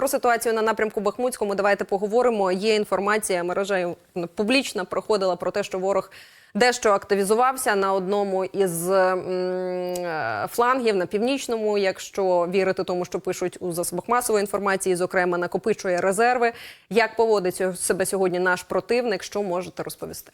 про ситуацію на напрямку Бахмутському давайте поговоримо. Є інформація, мережа публічна проходила про те, що ворог дещо активізувався на одному із е, флангів на північному. Якщо вірити тому, що пишуть у засобах масової інформації, зокрема накопичує резерви. Як поводить себе сьогодні наш противник? Що можете розповісти?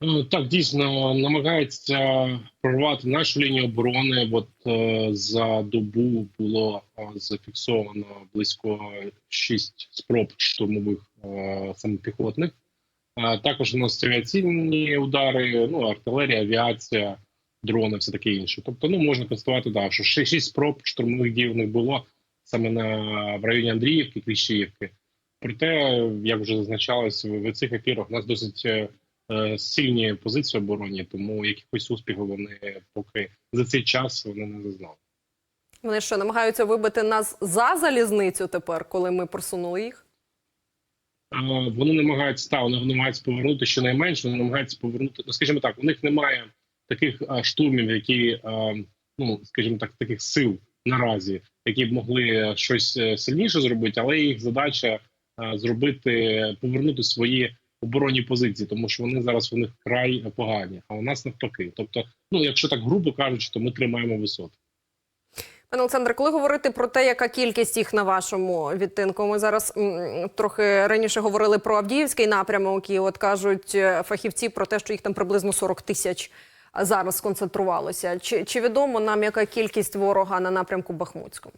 Ну, Так, дійсно намагається прорвати нашу лінію оборони. От е, за добу було е, зафіксовано близько 6 спроб штурмових е, самопіхотних. Також у нас авіаційні удари, ну артилерія, авіація, дрони, все таке інше. Тобто, ну можна констатувати, да, що 6 спроб штурмових дій в них було саме на в районі Андріївки, Кліщіївки. Проте, як вже зазначалось в, цих ефірах, у нас досить сильні позиції обороні, тому якихось успіхів вони поки за цей час вони не зазнали. Вони що намагаються вибити нас за залізницю тепер, коли ми просунули їх? Е, Вони намагаються та вони намагаються повернути щонайменше, вони намагаються повернути. Ну скажімо так, у них немає таких е, штурмів, які е, ну скажімо так, таких сил наразі, які б могли щось е, сильніше зробити, але їх задача е, зробити повернути свої оборонні позиції, тому що вони зараз у них край погані, а у нас навпаки. Тобто, ну якщо так грубо кажучи, то ми тримаємо висоти. Пане Олександре, коли говорити про те, яка кількість їх на вашому відтинку, ми зараз м, трохи раніше говорили про Авдіївський напрямок, і от кажуть е, фахівці про те, що їх там приблизно 40 тисяч зараз сконцентрувалося. Чи, чи відомо нам, яка кількість ворога на напрямку Бахмутському?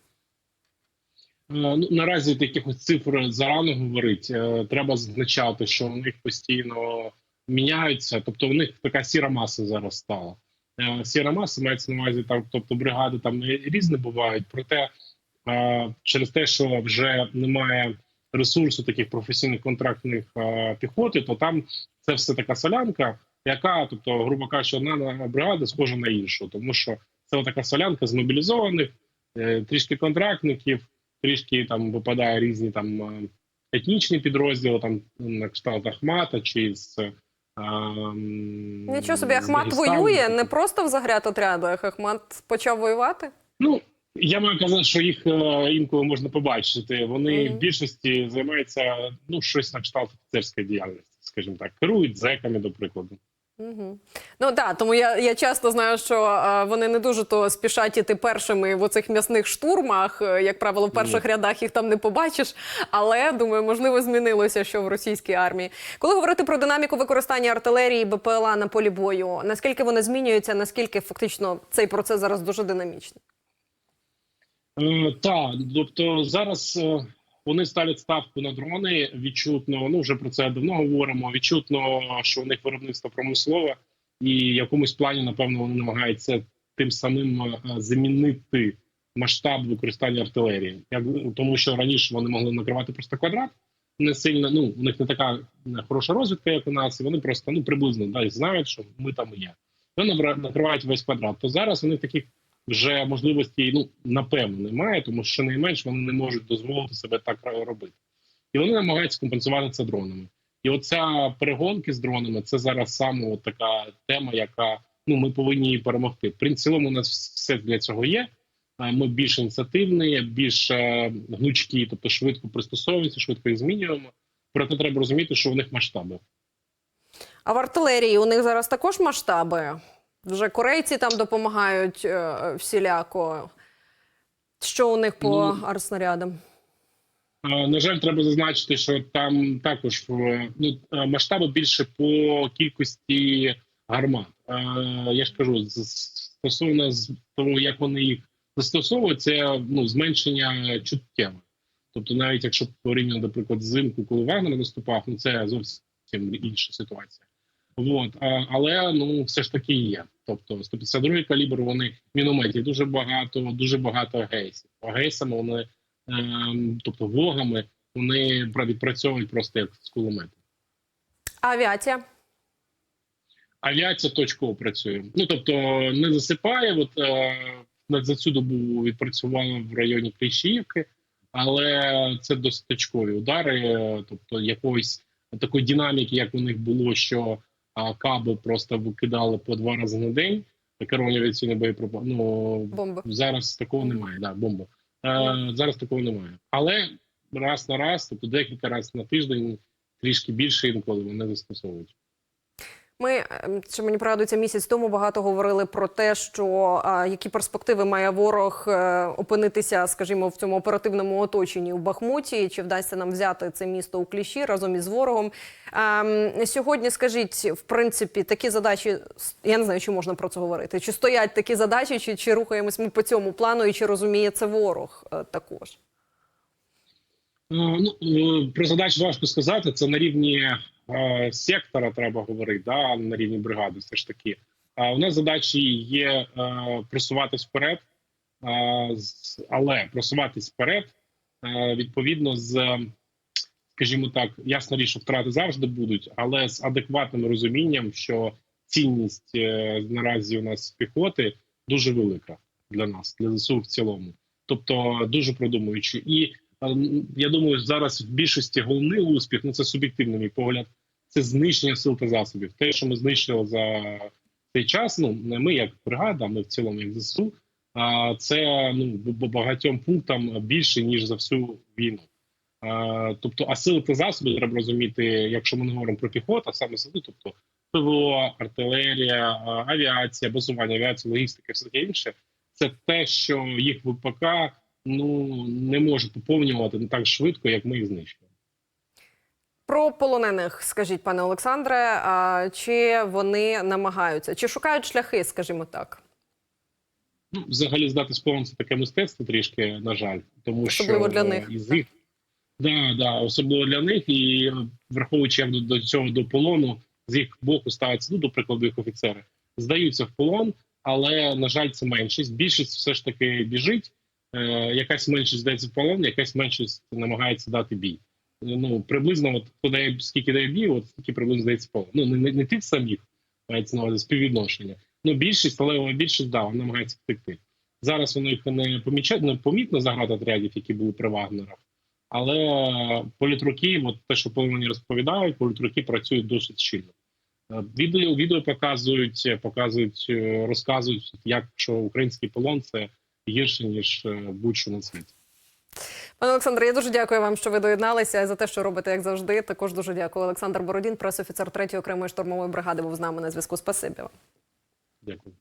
Е, Ну, наразі якихось цифр зарано говорить. Е, Треба зазначати, що у них постійно міняються. Тобто, у них така сіра маса зараз стала. Е, Сіра маса мається на увазі там, тобто бригади там різні бувають. Проте е, через те, що вже немає ресурсу таких професійних контрактних піхоти, то там це все така солянка, яка, тобто, грубо кажучи, одна на- бригада схожа на іншу, тому що це така солянка з мобілізованих, трішки контрактників трішки там випадає різні там е, етнічні підрозділи, там на кшталт Ахмата чи з е, Нічого собі, Ахмат воює не просто в загряд отрядах. Ахмат почав воювати. Ну я маю казати, що їх е, інколи можна побачити. Вони Мгм. в більшості займаються ну щось на кшталт офіцерської діяльності, скажімо так, керують зеками, до прикладу. Угу. Ну так, тому я, я часто знаю, що е, вони не дуже то спішать іти першими в оцих м'ясних штурмах. Е, Як правило, в перших Ні. рядах їх там не побачиш. Але думаю, можливо, змінилося що в російській армії. Коли говорити про динаміку використання артилерії БПЛА на полі бою, наскільки вони змінюються, наскільки фактично цей процес зараз дуже динамічний? Е, так, тобто зараз е, вони ставлять ставку на дрони. Відчутно, ну вже про це давно говоримо. Відчутно, що у них виробництво промислове, і в якомусь плані, напевно, вони намагаються тим самим е, замінити масштаб використання артилерії. Як тому, що раніше вони могли накривати просто квадрат, не сильно. Ну у них не така е, хороша розвідка, як у нас, і вони просто ну приблизно да, знають, що ми там є. Вони накривають весь квадрат. То зараз у них таких вже можливості ну напевно немає, тому що найменш вони не можуть дозволити себе так робити, і вони намагаються компенсувати це дронами. І оця перегонки з дронами це зараз саме така тема, яка ну ми повинні її перемогти. В цілому у нас все для цього є. Ми більш ініціативні, більш е, гнучкі, тобто швидко пристосовуємося, швидко їх змінюємо. Проте треба розуміти, що в них масштаби. А в артилерії у них зараз також масштаби. Вже корейці там допомагають е, всіляко. Що у них по Ну, артснарядам? Е, На жаль, треба зазначити, що там також е, ну, масштаби більше по кількості гармат. Я ж кажу, стосовно з того, як вони їх застосовують, це ну, зменшення чуттєве. Тобто, навіть якщо порівняно, наприклад, взимку, коли Вагнер виступав, ну це зовсім інша ситуація. От, але ну все ж таки є. Тобто 152 калібр, вони мінометів дуже багато, дуже багато гейсів. А гейсами вони ем, тобто вогами, вони пра- відпрацьовують просто як з кулемету. Авіація? Авіація точково працює. Ну тобто не засипає. От е, за цю добу відпрацювала в районі Кліщіївки, але це досить точкові удари. Тобто якоїсь такої динаміки, як у них було, що а, каби просто викидали по два рази на день. Керовані авіаційні боєприпаси. Ну Бомби. зараз такого немає. Да, бомба. Е, зараз такого немає. Але раз на раз, тобто декілька разів на тиждень, трішки більше інколи вони застосовують. Ми ем, що мені пригадується місяць тому багато говорили про те, що а, які перспективи має ворог е, опинитися, скажімо, в цьому оперативному оточенні у Бахмуті. Чи вдасться нам взяти це місто у кліщі разом із ворогом? Ем, сьогодні скажіть, в принципі, такі задачі я не знаю, чи можна про це говорити. Чи стоять такі задачі, чи, чи рухаємось ми по цьому плану, і чи розуміє це ворог е, також? Ну, ну, про задачі важко сказати. Це на рівні е, сектора треба говорити, да, на рівні бригади. Все ж таки. А у нас задачі є е, просуватись вперед, е, але просуватись вперед е, відповідно з, скажімо так, ясна річ, що втрати завжди будуть, але з адекватним розумінням, що цінність е, наразі у нас піхоти дуже велика для нас, для ЗСУ в цілому. Тобто дуже продумуючи. І е, я думаю, зараз в більшості головний успіх, ну це суб'єктивний мій погляд, це знищення сил та засобів. Те, що ми знищили за цей час, ну не ми як бригада, ми в цілому як ЗСУ. А це ну багатьом пунктам більше ніж за всю війну. А, тобто, а сили та засоби треба розуміти, якщо ми не говоримо про піхоту, а саме сили, тобто ПВО, артилерія, авіація, базування авіації, логістика, все таке інше. Це те, що їх ВПК ну не може поповнювати не так швидко, як ми їх знищуємо. Про полонених скажіть, пане Олександре, а, чи вони намагаються, чи шукають шляхи, скажімо так? Ну, взагалі здати з полон це таке мистецтво трішки, на жаль, тому Особливо що для них. із їх да, да, особливо для них, і враховуючи як до, до цього до полону, з їх боку ставиться ну, до прикладу, їх офіцери здаються в полон, але на жаль, це меншість. Більшість все ж таки біжить. Е, якась меншість здається в полон, якась меншість намагається дати бій. Ну приблизно, от хто дає скільки дає бій, от скільки приблизно здається полон. Ну не, не, не тих самих мається на увазі співвідношення. Ну більшість, але більшість да, вона намагається втекти. Зараз воно їх не помічає, не помітно заградотрядів, які були при Вагнерах. Але політруки, от те, що полонені розповідають, політруки працюють досить щільно. Е, Відео відео показують, показують, е, розказують, як що український полон це гірше ніж е, будь-що на світі. Пане Олександре, я дуже дякую вам, що ви доєдналися і за те, що робите, як завжди. Також дуже дякую. Олександр Бородін, пресофіцер 3-ї окремої штурмової бригади, був з нами на зв'язку. Спасибі вам. Дякую.